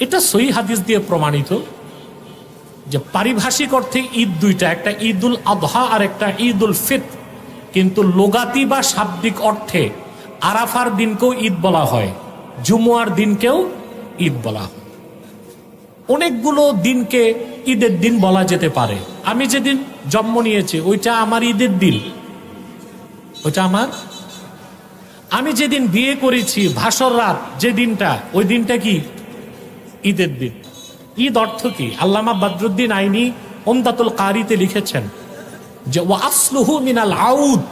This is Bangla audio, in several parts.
এটা সই হাদিস দিয়ে প্রমাণিত যে পারিভাষিক অর্থে ঈদ দুইটা, একটা ঈদুল আবহা আর একটা ঈদুল ফিত কিন্তু লোগাতি বা শাব্দিক অর্থে আরাফার দিনকেও ঈদ বলা হয়, জুমুয়ার দিনকেও ঈদ বলা হয়। অনেকগুলো দিনকে ঈদের দিন বলা যেতে পারে। আমি যেদিন জন্ম নিয়েছি, ওইটা আমার ঈদের দিন। ওইটা আমার? আমি যেদিন বিয়ে করেছি, ভাসর রাত, যে দিনটা, ওই দিনটা কি? ঈদের দিন। ঈদ অর্থ কি? আল্লামা বদরুদ্দিন আইনি ওমদাতুল কারিতে লিখেছেন যে, ওয়া আসলুহু মিনাল আউদ।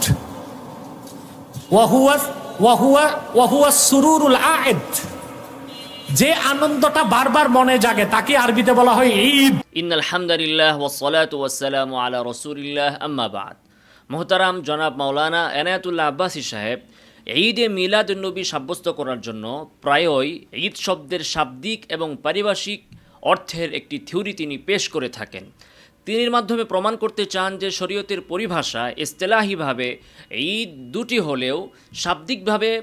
ওয়াহুয়া ওয়াহুয়া ওয়াহুয়া সুরুরুল আয়েদ যে আনন্দটা বারবার মনে জাগে, তাকে আরবিতে বলা হয় ঈদ। ইন আলহামদুলিল্লাহ ওসলাত ওয়াসালাম আলা রসুলিল্লাহ, আম্মা বাদ। মোহতারাম জনাব মাওলানা এনায়াতুল্লাহ আব্বাসী সাহেব ঈদে মিলাদুন্নবী সাব্যস্ত করার জন্য প্রায়ই ঈদ শব্দের শাব্দিক এবং পারিভাষিক অর্থের একটি থিওরি তিনি পেশ করে থাকেন। তিনি মাধ্যমে প্রমাণ করতে চান যে শরীয়তের পরিভাষা ইস্তেলাহিভাবে ঈদ দুটি হলেও শাব্দিকভাবে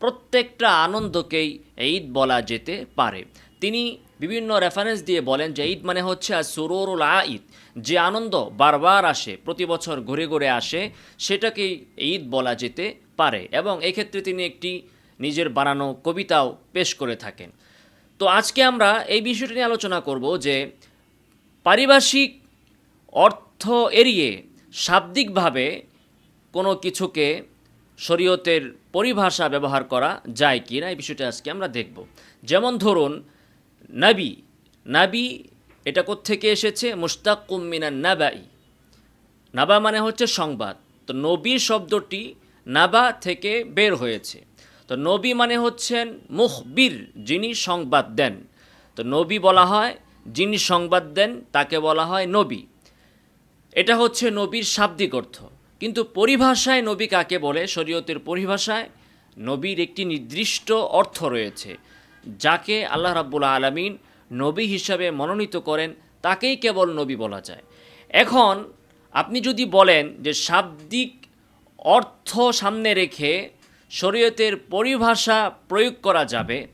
প্রত্যেকটা আনন্দকেই ঈদ বলা যেতে পারে। তিনি বিভিন্ন রেফারেন্স দিয়ে বলেন যে ঈদ মানে হচ্ছে সুরুল ঈদ যে আনন্দ বারবার আসে, প্রতি বছর ঘুরে ঘুরে আসে, সেটাকেই ঈদ বলা যেতে পারে এবং এক্ষেত্রে তিনি একটি নিজের বানানো কবিতাও পেশ করে থাকেন। তো আজকে আমরা এই বিষয়টি নিয়ে আলোচনা করব যে পারিভাষিক অর্থ এড়িয়ে শাব্দিকভাবে কোনো কিছুকে শরীয়তের পরিভাষা ব্যবহার করা যায় কি না, এই বিষয়টা আজকে আমরা দেখব। যেমন ধরুন, নাবি নাবি এটা থেকে এসেছে? মুস্তাকুম মিনা নাবাই। নাবা মানে হচ্ছে সংবাদ। তো নবী শব্দটি নাবা থেকে বের হয়েছে। তো নবী মানে হচ্ছেন মুখবির যিনি সংবাদ দেন। তো নবী বলা হয়, যিনি সংবাদ দেন তাকে বলা হয় নবী। এটা হচ্ছে নবীর শাব্দিক অর্থ। কিন্তু পরিভাষায় নবী কাকে বলে? শরীয়তের পরিভাষায় নবীর একটি নির্দিষ্ট অর্থ রয়েছে, যাকে আল্লাহ রাব্বুল আলমিন নবী হিসাবে মনোনীত করেন, তাকেই কেবল নবী বলা যায়। এখন আপনি যদি বলেন যে শাব্দিক অর্থ সামনে রেখে শরীয়তের পরিভাষা প্রয়োগ করা যাবে।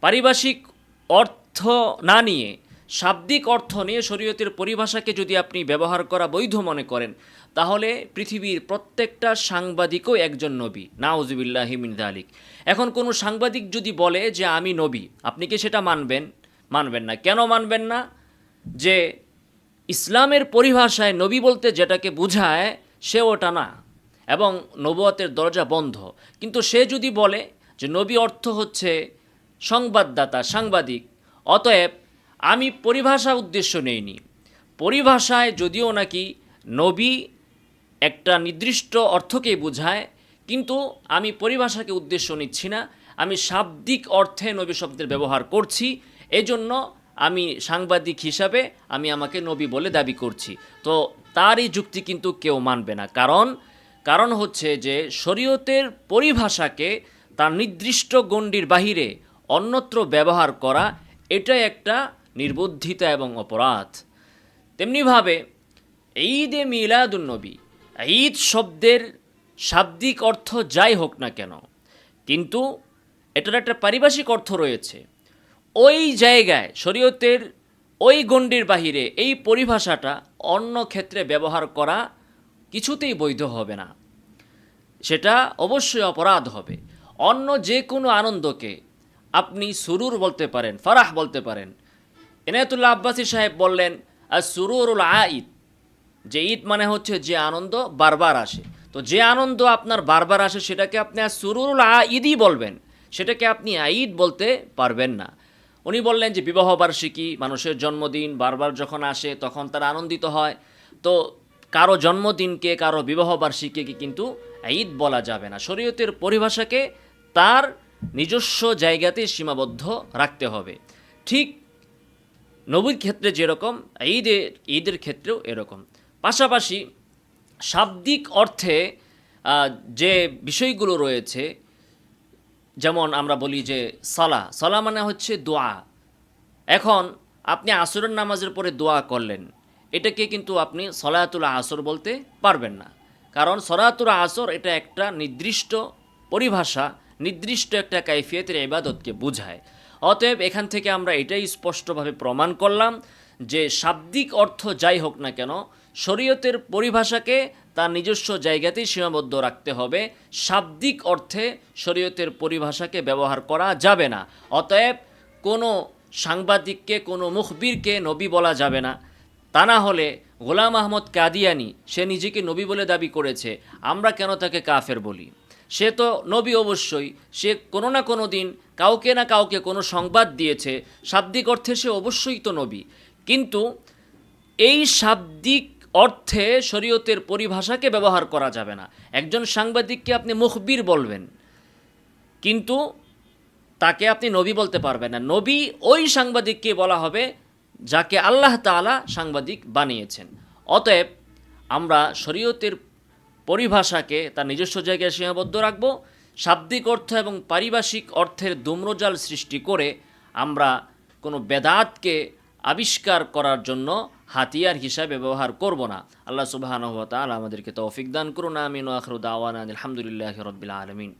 পারিভাষিক অর্থ না নিয়ে, শাব্দিক অর্থ নিয়ে শরীয়তের পরিভাষাকে যদি আপনি ব্যবহার করা বৈধ মনে করেন, তাহলে পৃথিবীর প্রত্যেকটা সাংবাদিকও একজন নবী। নাউজুবিল্লাহ হিমিন আলিক এখন কোনো সাংবাদিক যদি বলে যে, আমি নবী আপনি কি সেটা মানবেন? মানবেন না। কেন মানবেন না? যে, ইসলামের পরিভাষায় নবী বলতে যেটাকে বোঝায় সে ওটা না। এবং নবুয়তের দরজা বন্ধ। কিন্তু সে যদি বলে যে নবী অর্থ হচ্ছে সংবাদদাতা, সাংবাদিক, অতএব আমি পরিভাষা উদ্দেশ্য নেইনি। পরিভাষায় যদিও নাকি নবী একটা নির্দিষ্ট অর্থকে বোঝায়, কিন্তু আমি পরিভাষাকে উদ্দেশ্য নিচ্ছি না। আমি শাব্দিক অর্থে নবী শব্দের ব্যবহার করছি, এজন্য আমি সাংবাদিক হিসাবে আমি আমাকে নবী বলে দাবি করছি। তো তার এই যুক্তি কিন্তু কেউ মানবে না। কারণ কারণ হচ্ছে যে শরীয়তের পরিভাষাকে তার নির্দিষ্ট গণ্ডির বাহিরে অন্যত্র ব্যবহার করা এটা একটা নির্বুদ্ধিতা এবং অপরাধ। তেমনিভাবে ঈদ ঈদে মিলাদুন্নবী ঈদ শব্দের শাব্দিক অর্থ যাই হোক না কেন, কিন্তু এটার একটা পারিভাষিক অর্থ রয়েছে। ওই জায়গায়, শরীয়তের ওই গণ্ডির বাহিরে এই পরিভাষাটা অন্য ক্ষেত্রে ব্যবহার করা কিছুতেই বৈধ হবে না। সেটা অবশ্যই অপরাধ হবে। অন্য যে কোনো আনন্দকে আপনি সুরুর বলতে পারেন, ফারাহ বলতে পারেন। এনায়তুল্লাহ আব্বাসী সাহেব বললেন আর সুরুরুল আঈদ। যে ঈদ মানে হচ্ছে যে আনন্দ বারবার আসে। তো যে আনন্দ আপনার বারবার আসে, সেটাকে আপনি আর সুরুরুল ঈদই বলবেন। সেটাকে আপনি ঈদ বলতে পারবেন না। উনি বললেন যে বিবাহ বার্ষিকী, মানুষের জন্মদিন বারবার যখন আসে, তখন তারা আনন্দিত হয়। তো কারও জন্মদিনকে কারও বিবাহ বার্ষিকীকে কিন্তু ঈদ বলা যাবে না। শরীয়তের পরিভাষাকে তার নিজস্ব জায়গাতে সীমাবদ্ধ রাখতে হবে। ঠিক নবীর ক্ষেত্রে যেরকম, ঈদের ঈদের ক্ষেত্রেও এরকম। পাশাপাশি শাব্দিক অর্থে যে বিষয়গুলো রয়েছে, যেমন আমরা বলি যে সালা, সলা মানে হচ্ছে দোয়া। এখন আপনি আসরের নামাজের পরে দোয়া করলেন। এটাকে কিন্তু আপনি সলায়াতুল আসর বলতে পারবেন না। কারণ সলায়াতুল আসর এটা একটা নির্দিষ্ট পরিভাষা, নির্দিষ্ট একটা কাইফিয়তের ইবাদতকে বোঝায়। অতএব এখান থেকে আমরা এটাই স্পষ্টভাবে প্রমাণ করলাম যে শাব্দিক অর্থ যাই হোক না কেন, শরীয়তের পরিভাষাকে তার নিজস্ব জায়গাতেই সীমাবদ্ধ রাখতে হবে। শাব্দিক অর্থে শরীয়তের পরিভাষাকে ব্যবহার করা যাবে না। অতএব কোনো সাংবাদিককে, কোনো মুখবীরকে নবী বলা যাবে না। তা না হলে গোলাম আহমদ কাদিয়ানি, সে নিজেকে নবী বলে দাবি করেছে, আমরা কেন তাকে কাফের বলি? সে তো নবী অবশ্যই, সে কোনো না কোনো দিন কাউকে না কাউকে কোনো সংবাদ দিয়েছে, শাব্দিক অর্থে সে অবশ্যই তো নবী। কিন্তু এই শাব্দিক অর্থে শরীয়তের পরিভাষাকে ব্যবহার করা যাবে না। একজন সাংবাদিককে আপনি মুখবীর বলবেন, কিন্তু তাকে আপনি নবী বলতে পারবেন না। নবী ওই সাংবাদিককে বলা হবে যাকে আল্লাহ তাআলা সাংবাদিক বানিয়েছেন। অতএব আমরা শরীয়তের পরিভাষাকে তার নিজস্ব জায়গায় সীমাবদ্ধ রাখব। শাব্দিক অর্থ এবং পারিভাষিক অর্থের দুম্রজাল সৃষ্টি করে আমরা কোনো বেদাতকে আবিষ্কার করার জন্য হাতিয়ার হিসাবে ব্যবহার করব না। আল্লাহ সুবাহ আমাদেরকে তৌফিক দান করুন। আমিন আখরুদ আওয়ান আলহামদুলিল্লাহ রবিল আলমিন।